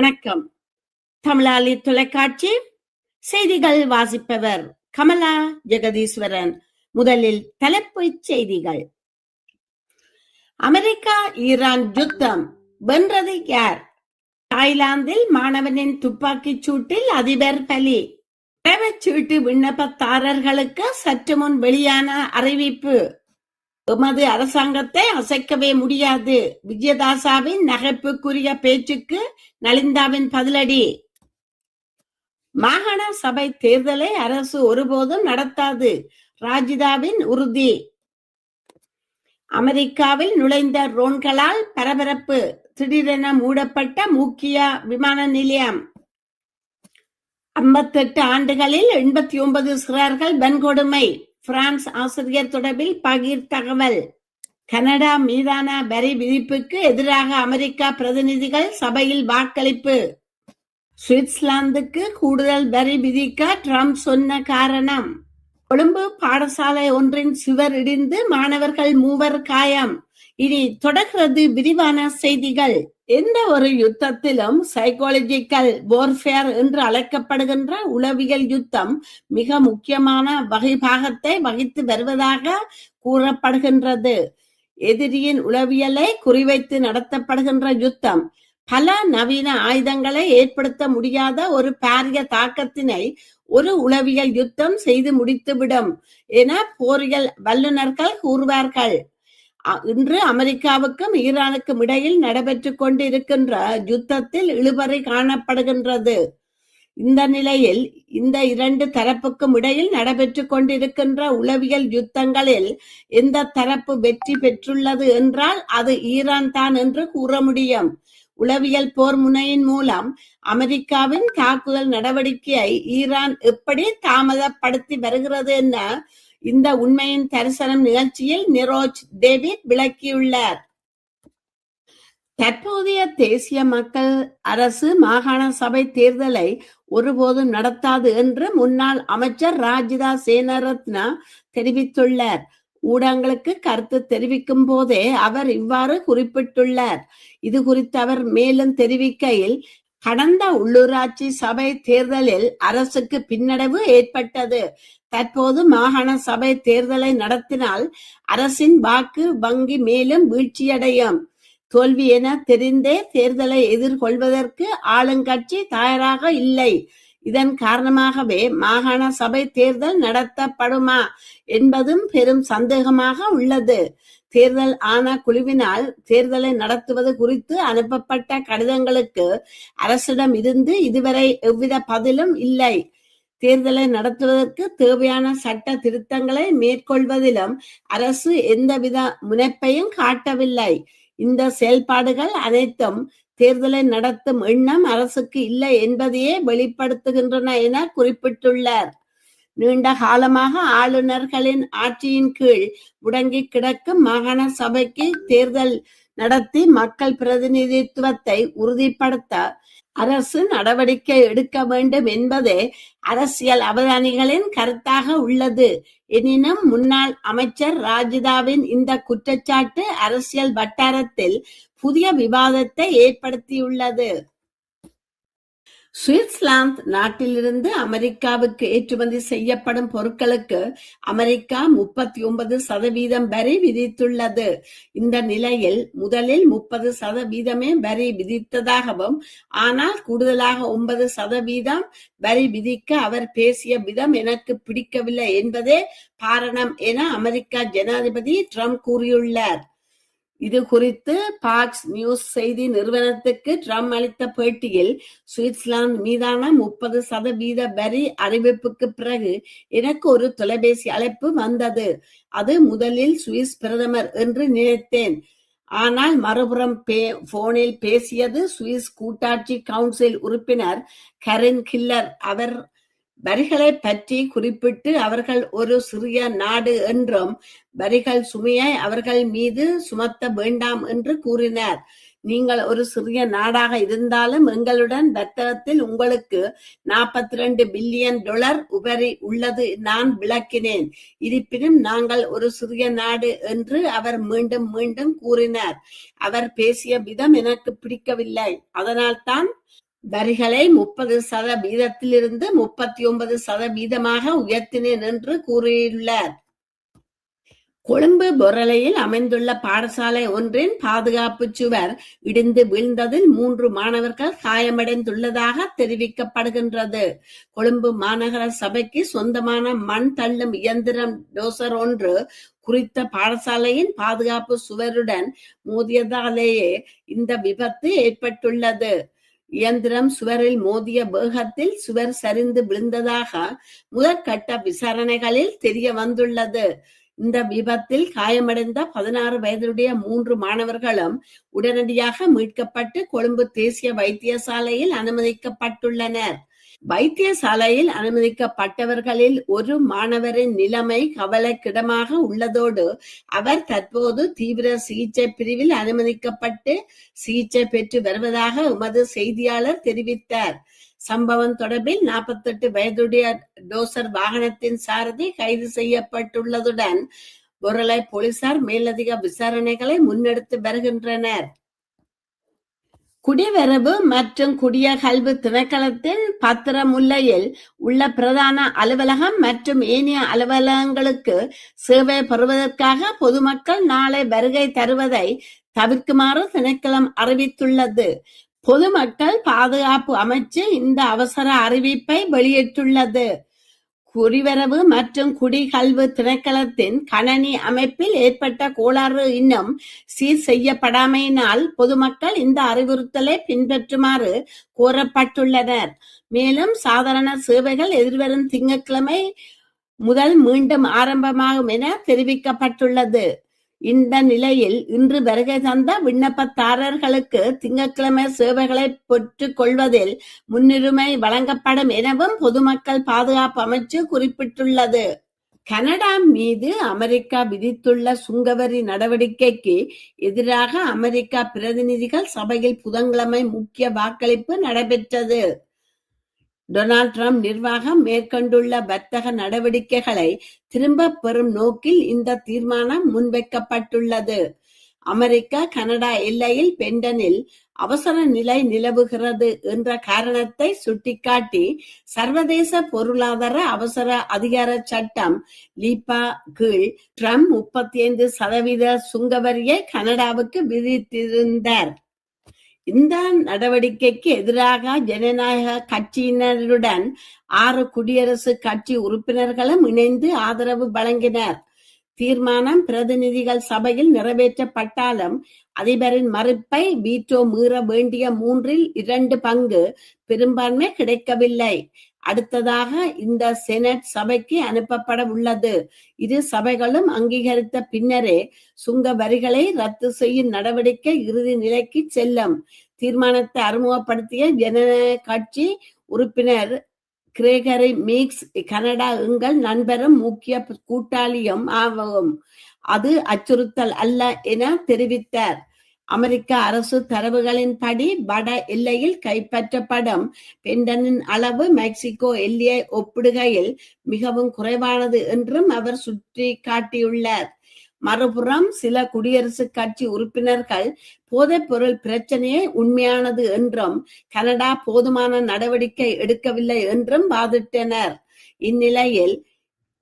வணக்கம். தமிழாளி தொலைக்காட்சி செய்திகள் வாசிப்பவர் கமலா ஜெகதீஸ்வரன். முதலில் தலைப்பு செய்திகள். அமெரிக்கா ஈரான் யுத்தம் வென்றது யார்? தாய்லாந்தில் மாணவனின் துப்பாக்கிச் சூட்டில் அதிபர் பலி. சீட்டு விண்ணப்பதாரர்களுக்கு சற்று முன் வெளியான அறிவிப்பு. எமது அரசாங்கத்தை அசைக்கவே முடியாது. விஜயதாசாவின் நகைப்புக்குரிய பேச்சுக்கு நலிந்தாவின் பதிலடி. மாகாண சபை தேர்தலை அரசு ஒருபோதும் நடத்தாது. ராஜிதாவின் உறுதி. அமெரிக்காவில் நுழைந்த ரோன்களால் பரபரப்பு. திடீரென மூடப்பட்ட முக்கிய விமான நிலையம். ஐம்பத்தெட்டு ஆண்டுகளில் எண்பத்தி ஒன்பது சிறார்கள் வன்கொடுமை. பிரான்ஸ் ஆசிரியர் தொடர்பில் பகிர் தகவல். கனடா மீதான வரி விதிப்புக்கு எதிராக அமெரிக்கா பிரதிநிதிகள் சபையில் வாக்களிப்பு. சுவிட்சர்லாந்துக்கு கூடுதல் வரி விதிக்க ட்ரம்ப் சொன்ன காரணம். கொழும்பு பாடசாலை ஒன்றின் சுவர் இடிந்து மாணவர்கள் மூவர் காயம். இனி தொடர்கிறது விரிவான செய்திகள். எந்த ஒரு யுத்தத்திலும் சைக்காலஜிக்கல் போர்ஃபேர் என்று அழைக்கப்படுகின்ற உளவியல் யுத்தம் மிக முக்கியமான வகைபாகத்தை வகித்து வருவதாக கூறப்படுகின்றது. எதிரியின் உளவியலை குறிவைத்து நடத்தப்படுகின்ற யுத்தம் பல நவீன ஆயுதங்களை ஏற்படுத்த முடியாத ஒரு பாரிய தாக்கத்தினை ஒரு உளவியல் யுத்தம் செய்து முடித்துவிடும் என போரியல் வல்லுநர்கள் கூறுவார்கள். இன்று அமெரிக்காவுக்கும் ஈரானுக்கும் இடையில் நடைபெற்றுக் கொண்டிருக்கின்ற யுத்தத்தில் இழுபறி காணப்படுகின்றது. இந்த நிலையில் இந்த இரண்டு தரப்புக்கும் இடையில் நடைபெற்றுக் கொண்டிருக்கின்ற உளவியல் யுத்தங்களில் எந்த தரப்பு வெற்றி பெற்றுள்ளது என்றால் அது ஈரான் தான் என்று கூற முடியும். உளவியல் போர் முனையின் மூலம் அமெரிக்காவின் தாக்குதல் நடவடிக்கையை ஈரான் எப்படி தாமதப்படுத்தி வருகிறது என இந்த உண்மையின் தரிசனம் நிகழ்ச்சியில் நிரோஜ் டேவிட் விளக்கியுள்ளார். தற்போதைய தேசிய மக்கள் அரசு மாகாண சபை தேர்தலை ஒருபோதும் நடத்தாது என்று முன்னாள் அமைச்சர் ராஜிதா சேனரத்னா தெரிவித்துள்ளார். ஊடகங்களுக்கு கருத்து தெரிவிக்கும் போதே அவர் இவ்வாறு குறிப்பிட்டுள்ளார். இது குறித்து அவர் மேலும் தெரிவிக்கையில் கடந்த உள்ளூராட்சி சபை தேர்தலில் அரசுக்கு பின்னடைவு ஏற்பட்டது. தற்போது மாகாண சபை தேர்தலை நடத்தினால் அரசின் வாக்கு வங்கி மேலும் வீழ்ச்சியடையும். தோல்வி என தெரிந்தே தேர்தலை எதிர்கொள்வதற்கு ஆளுங்கட்சி தயாராக இல்லை. இதன் காரணமாகவே மாகாண சபை தேர்தல் நடத்தப்படுமா என்பதும் பெரும் சந்தேகமாக உள்ளது. தேர்தல் ஆன குழுவினால் தேர்தலை நடத்துவது குறித்து அனுப்பப்பட்ட கடிதங்களுக்கு அரசிடம் இருந்து இதுவரை எவ்வித பதிலும் இல்லை. தேர்தலை நடத்துவதற்கு தேவையான சட்ட திருத்தங்களை மேற்கொள்வதிலும் அரசு எந்தவித முனைப்பையும் காட்டவில்லை. இந்த செயல்பாடுகள் அனைத்தும் தேர்தலை நடத்தும் எண்ணம் அரசுக்கு இல்லை என்பதையே வெளிப்படுத்துகின்றன என குறிப்பிட்டுள்ளார். நீண்ட காலமாக ஆளுநர்களின் ஆட்சியின் கீழ் முடங்கி கிடக்கும் மாகாண சபைக்கு தேர்தல் நடத்தி மக்கள் பிரதிநிதித்துவத்தை உறுதிப்படுத்த அரசு நடவடிக்கை எடுக்க வேண்டும் என்பதே அரசியல் அவதானிகளின் கருத்தாக உள்ளது. எனினும் முன்னாள் அமைச்சர் ராஜிதாவின் இந்த குற்றச்சாட்டு அரசியல் வட்டாரத்தில் புதிய விவாதத்தை ஏற்படுத்தியுள்ளது. சுவிட்சர்லாந்து நாட்டிலிருந்து அமெரிக்காவுக்கு ஏற்றுமதி செய்யப்படும் பொருட்களுக்கு அமெரிக்கா முப்பத்தி ஒன்பது சதவீதம் வரி விதித்துள்ளது. இந்த நிலையில் முதலில் முப்பது சதவீதமே வரி விதித்ததாகவும் ஆனால் கூடுதலாக ஒன்பது சதவீதம் வரி விதிக்க அவர் பேசிய விதம் எனக்கு பிடிக்கவில்லை என்பதே காரணம் என அமெரிக்கா ஜனாதிபதி ட்ரம்ப் கூறியுள்ளார். இது குறித்து பாக்ஸ் நியூஸ் செய்தி நிறுவனத்துக்கு ட்ரம்ப் அளித்த பேட்டியில் சுவிட்சர்லாந்து மீதான முப்பது சதவீத வரி அறிவிப்புக்கு பிறகு எனக்கு ஒரு தொலைபேசி அழைப்பு வந்தது. அது முதலில் சுவிஸ் பிரதமர் என்று நினைத்தேன். ஆனால் மறுபுறம் பே போனில் பேசியது சுவிஸ் கூட்டாட்சி கவுன்சில் உறுப்பினர் கரின் கில்லர் அவர் வரிகளை பற்றி குறிப்பிட்டு அவர்கள் ஒரு சிறிய நாடு என்றும் வரிகள் சுமையை அவர்கள் மீது சுமத்த வேண்டாம் என்று கூறினார். நீங்கள் ஒரு சிறிய நாடாக இருந்தாலும் எங்களுடன் வர்த்தகத்தில் உங்களுக்கு நாற்பத்தி ரெண்டு பில்லியன் டாலர் உபரி உள்ளது நான் விளக்கினேன். இருப்பினும் நாங்கள் ஒரு சிறிய நாடு என்று அவர் மீண்டும் மீண்டும் கூறினார். அவர் பேசிய விதம் எனக்கு பிடிக்கவில்லை. அதனால்தான் வரிகளை முப்பது சதவீதத்திலிருந்து முப்பத்தி ஒன்பது சதவீதமாக உயர்த்தினேன் என்று கூறியுள்ளார். கொழும்பு பொரளையில் அமைந்துள்ள பாடசாலை ஒன்றின் பாதுகாப்பு சுவர் இடிந்து வீழ்ந்ததில் மூன்று மாணவர்கள் காயமடைந்துள்ளதாக தெரிவிக்கப்படுகின்றது. கொழும்பு மாநகர சபைக்கு சொந்தமான மண் தள்ளும் இயந்திரம் டோசர் ஒன்று குறித்த பாடசாலையின் பாதுகாப்பு சுவருடன் மோதியதாலேயே இந்த விபத்து ஏற்பட்டுள்ளது. இயந்திரம் சுவரில் மோதிய வேகத்தில் சுவர் சரிந்து விழுந்ததாக முதற்கட்ட விசாரணைகளில் தெரிய வந்துள்ளது. இந்த விபத்தில் காயமடைந்த பதினாறு வயதுடைய மூன்று மாணவர்களும் உடனடியாக மீட்கப்பட்டு கொழும்பு தேசிய வைத்தியசாலையில் அனுமதிக்கப்பட்டுள்ளனர். வைத்தியசாலையில் அனுமதிக்கப்பட்டவர்களில் ஒரு மாணவரின் நிலைமை கவலைக்கிடமாக உள்ளதோடு அவர் தற்போது தீவிர சிகிச்சை பிரிவில் அனுமதிக்கப்பட்டு சிகிச்சை பெற்று வருவதாக எமது செய்தியாளர் தெரிவித்தார். சம்பவம் தொடர்பில் நாற்பத்தெட்டு வயதுடைய டோசர் வாகனத்தின் சாரதி கைது செய்யப்பட்டுள்ளதுடன் பொருளை போலீசார் மேலதிக விசாரணைகளை முன்னெடுத்து வருகின்றனர். குடிவரவு மற்றும் குடியகல்வு திணைக்களத்தில் பத்திரமுல்லையில் உள்ள பிரதான அலுவலகம் மற்றும் ஏனைய அலுவலகங்களுக்கு சேவை பெறுவதற்காக பொதுமக்கள் நாளை வருகை தருவதை தவிர்க்குமாறு திணைக்களம் அறிவித்துள்ளது. பொதுமக்கள் பாதுகாப்பு அமைச்சு இந்த அவசர அறிவிப்பை வெளியிட்டுள்ளது. குறிவரவு மற்றும் குடிகல்வு திணைக்களத்தின் கணனி அமைப்பில் ஏற்பட்ட கோளாறு இன்னும் சீர் செய்யப்படாமையினால் பொதுமக்கள் இந்த அறிவுறுத்தலை பின்பற்றுமாறு கோரப்பட்டுள்ளனர். மேலும் சாதாரண சேவைகள் எதிர்வரும் திங்கட்கிழமை முதல் மீண்டும் ஆரம்பமாகும் என தெரிவிக்கப்பட்டுள்ளது. இந்த நிலையில் இன்று வருகை தந்த விண்ணப்பதாரர்களுக்கு திங்கட்கிழமை சேவைகளை பெற்றுக் கொள்வதில் முன்னுரிமை வழங்கப்படும் எனவும் பொதுமக்கள் பாதுகாப்பு அமைச்சு குறிப்பிட்டுள்ளது. கனடா மீது அமெரிக்கா விதித்துள்ள சுங்கவரி நடவடிக்கைக்கு எதிராக அமெரிக்கா பிரதிநிதிகள் சபையில் புதன்கிழமை முக்கிய வாக்களிப்பு நடைபெற்றது. டொனால்ட் ட்ரம்ப் நிர்வாகம் மேற்கொண்டுள்ள வர்த்தக நடவடிக்கைகளை திரும்பப் பெறும் நோக்கில் இந்த தீர்மானம் முன்வைக்கப்பட்டுள்ளது. அமெரிக்கா கனடா எல்லையில் பெண்டனில் அவசர நிலை நிலவுகிறது என்ற காரணத்தை சுட்டிக்காட்டி சர்வதேச பொருளாதார அவசர அதிகார சட்டம் லீபா கீழ் ட்ரம்ப் முப்பத்தி ஐந்து சதவீத சுங்கவரியை கனடாவுக்கு விதித்திருந்தார். இந்த நடவடிக்கைக்கு எதிராக ஜனநாயக கட்சியினருடன் ஆறு குடியரசு கட்சி உறுப்பினர்களும் இணைந்து ஆதரவு வழங்கினர். தீர்மானம் பிரதிநிதிகள் சபையில் நிறைவேற்றப்பட்டாலும் அதிபரின் மறுப்பை வீட்டோ மீற வேண்டிய மூன்றில் இரண்டு பங்கு பெரும்பான்மை கிடைக்கவில்லை. அடுத்ததாக இந்த செனட் சபைக்கு அனுப்பப்பட உள்ளது. இரு சபைகளும் அங்கீகரித்த பின்னரே சுங்க வரிகளை ரத்து செய்யும் நடவடிக்கை இறுதி நிலைக்கு செல்லும். தீர்மானத்தை அறிமுகப்படுத்திய ஜனநாயக கட்சி உறுப்பினர் கிரேகரி மீக்ஸ் கனடா எங்கள் நண்பரும் முக்கிய கூட்டாளியும் ஆகும் அது அச்சுறுத்தல் அல்ல என தெரிவித்தார். அமெரிக்க அரசு தரவுகளின்படி வட எல்லையில் கைப்பற்றப்படும் பெண்டனின் அளவு மெக்சிகோ எல்லையை ஒப்பிடுகையில் மிகவும் குறைவானது என்றும் அவர் சுற்றி காட்டியுள்ளார் மறுபுறம் சில குடியரசுக் கட்சி உறுப்பினர்கள் போதைப் பொருள் பிரச்சனையே உண்மையானது என்றும் கனடா போதுமான நடவடிக்கை எடுக்கவில்லை என்றும் வாதிட்டனர். இந்நிலையில்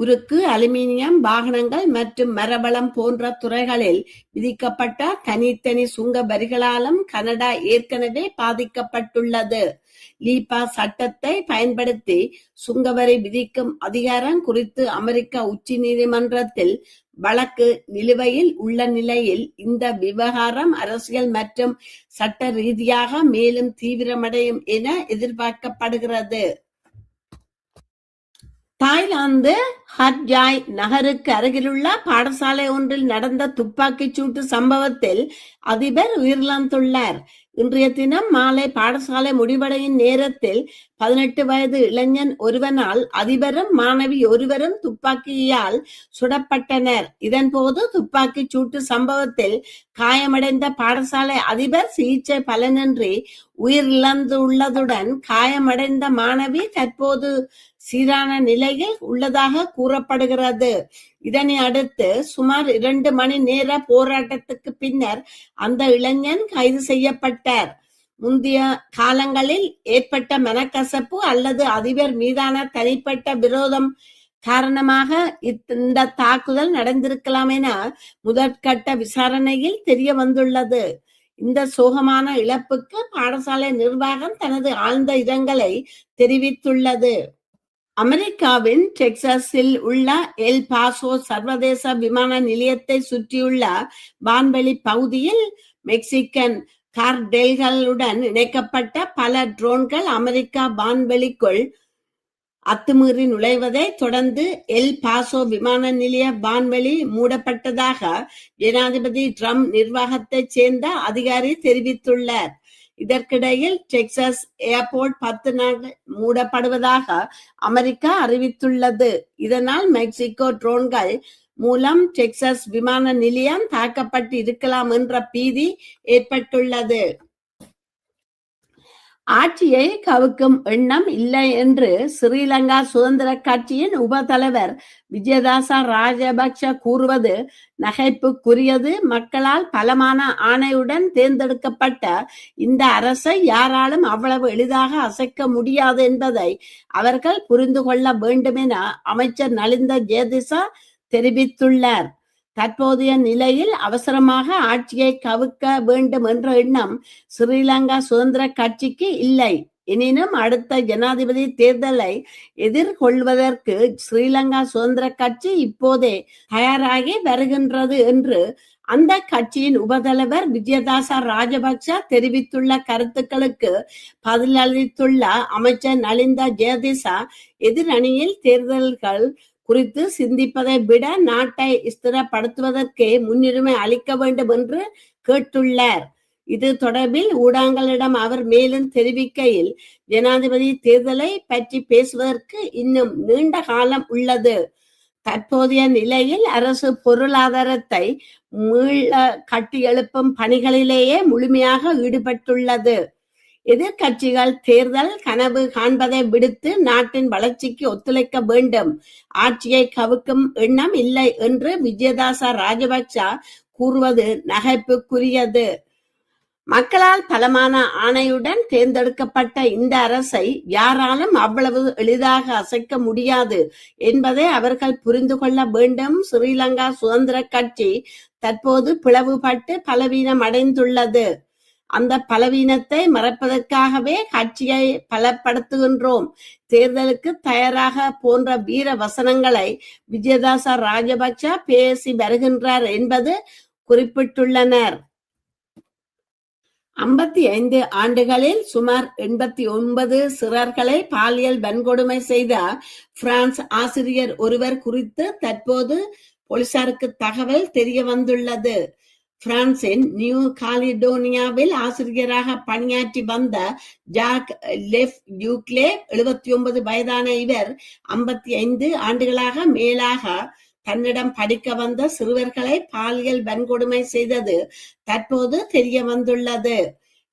உருக்கு அலுமினியம் வாகனங்கள் மற்றும் மரபளம் போன்ற துறைகளில் விதிக்கப்பட்ட தனித்தனி சுங்க வரிகளாலும் கனடா ஏற்கனவே பாதிக்கப்பட்டுள்ளது. லீபா சட்டத்தை பயன்படுத்தி சுங்கவரி விதிக்கும் அதிகாரம் குறித்து அமெரிக்க உச்ச நீதிமன்றத்தில் வழக்கு நிலுவையில் உள்ள நிலையில் இந்த விவகாரம் அரசியல் மற்றும் சட்ட ரீதியாக மேலும் தீவிரமடையும் என எதிர்பார்க்கப்படுகிறது. தாய்லாந்து ஹட்ஜாய் நகருக்கு அருகிலுள்ள பாடசாலை ஒன்றில் நடந்த துப்பாக்கிச் சூட்டு சம்பவத்தில் அதிபர் உயிரிழந்துள்ளார். இன்றைய தினம் மாலை பாடசாலை முடிவடையும் நேரத்தில் பதினெட்டு வயது இளைஞன் ஒருவனால் அதிபரும் மாணவி ஒருவரும் துப்பாக்கியால் சுடப்பட்டனர். இதன்போது துப்பாக்கி சூட்டு சம்பவத்தில் காயமடைந்த பாடசாலை அதிபர் சிகிச்சை பலனின்றி உயிரிழந்துள்ளதுடன் காயமடைந்த மாணவி தற்போது சீரான நிலையில் உள்ளதாக கூறப்படுகிறது. இதனை அடுத்து சுமார் இரண்டு மணி நேர போராட்டத்துக்கு பின்னர் அந்த இளைஞன் கைது செய்யப்பட்டார். முந்தைய காலங்களில் ஏற்பட்ட மனக்கசப்பு அல்லது அதிபர் மீதான தனிப்பட்ட விரோதம் காரணமாக இந்த தாக்குதல் நடந்திருக்கலாம் என முதற்கட்ட விசாரணையில் தெரிய வந்துள்ளது இந்த சோகமான இழப்புக்கு பாடசாலை நிர்வாகம் தனது ஆழ்ந்த இரங்கலை தெரிவித்துள்ளது. அமெரிக்காவின் டெக்சாஸில் உள்ள எல் பாசோ சர்வதேச விமான நிலையத்தை சுற்றியுள்ள வான்வெளி பகுதியில் மெக்சிகன் கார்டெல்களுடன் இணைக்கப்பட்ட பல ட்ரோன்கள் அமெரிக்கா வான்வெளிக்குள் அத்துமீறி நுழைவதை தொடர்ந்து எல் பாசோ விமான நிலைய வான்வெளி மூடப்பட்டதாக ஜனாதிபதி ட்ரம்ப் நிர்வாகத்தைச் சேர்ந்த அதிகாரி தெரிவித்துள்ளார். இதற்கிடையில் டெக்சாஸ் ஏர்போர்ட் பத்து நாட்கள் மூடப்படுவதாக அமெரிக்கா அறிவித்துள்ளது. இதனால் மெக்சிகோ ட்ரோன்கள் மூலம் டெக்சாஸ் விமான நிலையம் தாக்கப்பட்டு இருக்கலாம் என்ற பீதி ஏற்பட்டுள்ளது. ஆட்சியை கவுக்கும் எண்ணம் இல்லை என்று ஸ்ரீலங்கா சுதந்திர கட்சியின் உபதலைவர் விஜயதாச ராஜபக்ஷ கூறுவது நகைப்புக்குரியது. மக்களால் பலமான ஆணையுடன் தேர்ந்தெடுக்கப்பட்ட இந்த அரசை யாராலும் அவ்வளவு எளிதாக அசைக்க முடியாது என்பதை அவர்கள் புரிந்து கொள்ள வேண்டும் என அமைச்சர் நலிந்த ஜேதிசா தெரிவித்துள்ளார். தற்போதைய நிலையில் அவசரமாக ஆட்சியை கவுக்க வேண்டும் என்ற எண்ணம் ஸ்ரீலங்கா சுதந்திர கட்சிக்கு இல்லை. எனினும் அடுத்த ஜனாதிபதி தேர்தலை எதிர்கொள்வதற்கு ஸ்ரீலங்கா சுதந்திர கட்சி இப்போதே தயாராகி வருகின்றது என்று அந்த கட்சியின் உபதலைவர் விஜயதாச ராஜபக்ச தெரிவித்துள்ள கருத்துக்களுக்கு பதிலளித்துள்ள அமைச்சர் நலிந்தா ஜெயதிசா எதிரணியில் தேர்தல்கள் குறித்து சிந்திப்பதை விட நாட்டை ஸ்திரப்படுத்துவதற்கே முன்னுரிமை அளிக்க வேண்டும் என்று கேட்டுள்ளார். இது தொடர்பில் ஊடகங்களிடம் அவர் மேலும் தெரிவிக்கையில் ஜனாதிபதி தேர்தலை பற்றி பேசுவதற்கு இன்னும் நீண்ட காலம் உள்ளது. தற்போதைய நிலையில் அரசு பொருளாதாரத்தை மீள கட்டியெழுப்பும் பணிகளிலேயே முழுமையாக ஈடுபட்டுள்ளது. எதிர்கட்சிகள் தேர்தல் கனவு காண்பதை விடுத்து நாட்டின் வளர்ச்சிக்கு ஒத்துழைக்க வேண்டும். ஆட்சியை கவுக்கும் எண்ணம் இல்லை என்று விஜயதாச ராஜபக்ச கூறுவது நகைப்புக்குரியது. மக்களால் பலமான ஆணையுடன் தேர்ந்தெடுக்கப்பட்ட இந்த அரசை யாராலும் அவ்வளவு எளிதாக அசைக்க முடியாது என்பதை அவர்கள் புரிந்து கொள்ள வேண்டும். ஸ்ரீலங்கா சுதந்திர கட்சி தற்போது பிளவுபட்டு பலவீனம் அடைந்துள்ளது அந்த பலவீனத்தை மறைப்பதற்காகவே கட்சியை பலப்படுத்துகின்றோம். தேர்தலுக்கு தயாராக போன்ற வீர வசனங்களை விஜயதாச ராஜபக்ச பேசி வருகின்றார் என்பது குறிப்பிட்டுள்ளனர். ஐம்பத்தி ஐந்து ஆண்டுகளில் சுமார் எண்பத்தி ஒன்பது சிறார்களை பாலியல் வன்கொடுமை செய்த பிரான்ஸ் ஆசிரியர் ஒருவர் குறித்து தற்போது போலீசாருக்கு தகவல் தெரிய வந்துள்ளது பிரான்சின் நியூ காலிடோனியாவில் ஆசிரியராக பணியாற்றி வந்த ஜாக் லெஃப் யூக்லே எழுபத்தி ஒன்பது வயதான இவர் ஐம்பத்தி ஐந்து ஆண்டுகளாக மேலாக தன்னிடம் படிக்க வந்த சிறுவர்களை பாலியல் வன்கொடுமை செய்தது தற்போது தெரிய வந்துள்ளது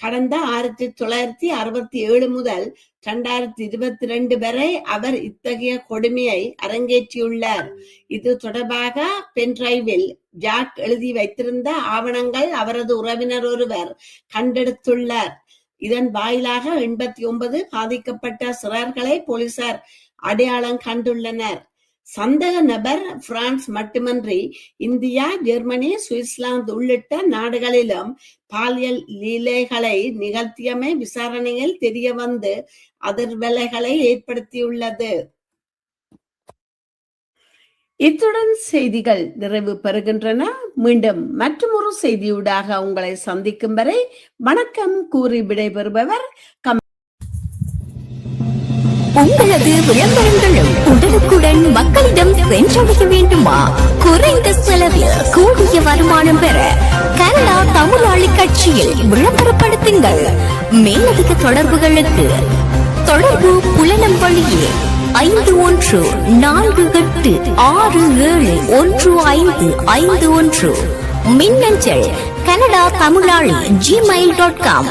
கடந்த ஆயிரத்தி தொள்ளாயிரத்தி அறுபத்தி ஏழு முதல் இரண்டாயிரத்தி இருபத்தி ரெண்டு வரை அவர் இத்தகைய கொடுமையை அரங்கேற்றியுள்ளார். இது தொடர்பாக பென்டிரைவில் ஜாக் எழுதி வைத்திருந்த ஆவணங்கள் அவரது உறவினர் ஒருவர் கண்டெடுத்துள்ளார். இதன் வாயிலாக எண்பத்தி ஒன்பது பாதிக்கப்பட்ட சிறார்களை போலீசார் அடையாளம் கண்டுள்ளனர். சந்தக நபர் பிரான்ஸ் மட்டுமன்றி இந்தியா ஜெர்மனி சுவிட்சர்லாந்து உள்ளிட்ட நாடுகளிலும் பாலியல் லீலைகளை நிகழ்த்தியமை விசாரணையில் தெரிய வந்து அதிர்வலைகளை ஏற்படுத்தியுள்ளது. இத்துடன் செய்திகள் நிறைவு பெறுகின்றன. மீண்டும் மற்றொரு செய்தியூடாக உங்களை சந்திக்கும் வரை வணக்கம் கூறி விடைபெறுபவர் கம் உங்களது விளம்பரங்களும் உடனுக்குடன் மக்களிடம் சென்றடைய வேண்டுமா? குறைந்த செலவில் கூடிய வருமானம் பெற கனடா தமிழாளி கட்சியில் விளம்பரப்படுத்துங்கள். மேலதிக தொடர்புகளுக்கு தொடர்பு புலனம் வழியே ஐந்து ஒன்று நான்கு எட்டு ஆறு ஏழு ஒன்று ஐந்து ஐந்து ஒன்று. மின்னஞ்சல் கனடா தமிழாளி ஜிமெயில் டாட் காம்